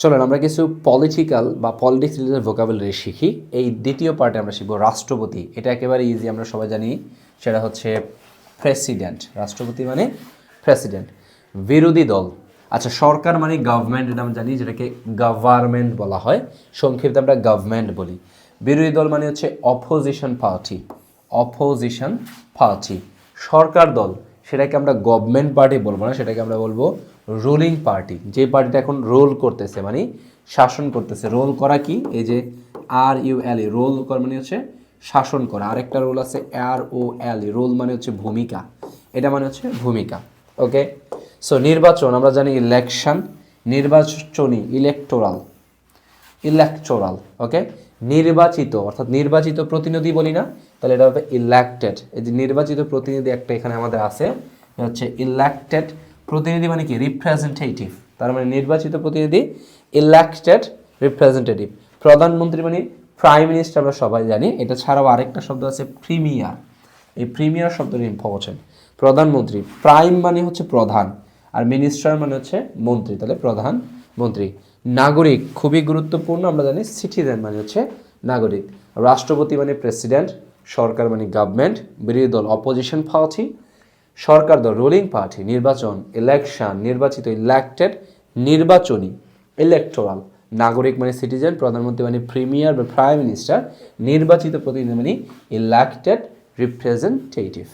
চলেন, আমরা কিছু পলিটিক্যাল বা পলিটিক্স রিলেটেড ভোকাবুলারি শিখি। এই দ্বিতীয় পার্টে আমরা শিখব রাষ্ট্রপতি। এটা একেবারে ইজি আমরা সবাই জানি। সেটা হচ্ছে প্রেসিডেন্ট রাষ্ট্রপতি মানে প্রেসিডেন্ট বিরোধী দল। আচ্ছা সরকার মানে গভর্নমেন্ট এটা আমরা জানি, যেটাকে গভর্নমেন্ট বলা হয়। সংক্ষিপ্ত আমরা গভর্নমেন্ট বলি। বিরোধী দল মানে হচ্ছে অপোজিশন পার্টি অপোজিশন পার্টি সরকার দল, সেটাকে আমরা গভর্নমেন্ট পার্টি বলব না, সেটাকে আমরা বলব রুলিং পার্টি যে পার্টিটা এখন রোল করতেছে মানে শাসন করতেছে রোল করা কি? এই যে are U L E role করা মানে হচ্ছে শাসন করা। আরেকটা রোল আছে আর ও এল ই রোল মানে হচ্ছে ভূমিকা। এটা মানে হচ্ছে ভূমিকা ওকে সো নির্বাচন, আমরা জানি ইলেকশন নির্বাচনী ইলেকটোরাল ইলেকটোরাল ওকে নির্বাচিত, অর্থাৎ নির্বাচিত প্রতিনিধি বলি না, তাহলে এটা হবে ইলেক্টেড এই যে নির্বাচিত প্রতিনিধি একটা এখানে আমাদের আছে হচ্ছে ইলেক্টেড প্রতিনিধি মানে কি? রিপ্রেজেন্টেটিভ তার মানে নির্বাচিত প্রতিনিধি ইলেক্টেড রিপ্রেজেন্টেটিভ প্রধানমন্ত্রী মানে প্রাইম মিনিস্টার আমরা সবাই জানি। এটা ছাড়াও আরেকটা শব্দ আছে প্রিমিয়ার এই প্রিমিয়ার শব্দটি ইম্পর্টেন্ট প্রধানমন্ত্রী। প্রাইম মানে হচ্ছে প্রধান। আর মিনিস্টার মানে হচ্ছে মন্ত্রী। তাহলে প্রধান মন্ত্রী নাগরিক। খুবই গুরুত্বপূর্ণ, আমরা জানি সিটিজেন মানে হচ্ছে নাগরিক। রাষ্ট্রপতি মানে প্রেসিডেন্ট সরকার মানে গভর্নমেন্ট বিরোধী দল অপোজিশন পার্টি সরকার দল রুলিং পার্টি নির্বাচন ইলেকশন নির্বাচিত ইলেক্টেড নির্বাচনী ইলেকটোরাল নাগরিক মানে সিটিজেন প্রধানমন্ত্রী মানে প্রিমিয়ার বা প্রাইম মিনিস্টার নির্বাচিত প্রতিনিধি মানে ইলেক্টেড রিপ্রেজেন্টেটিভ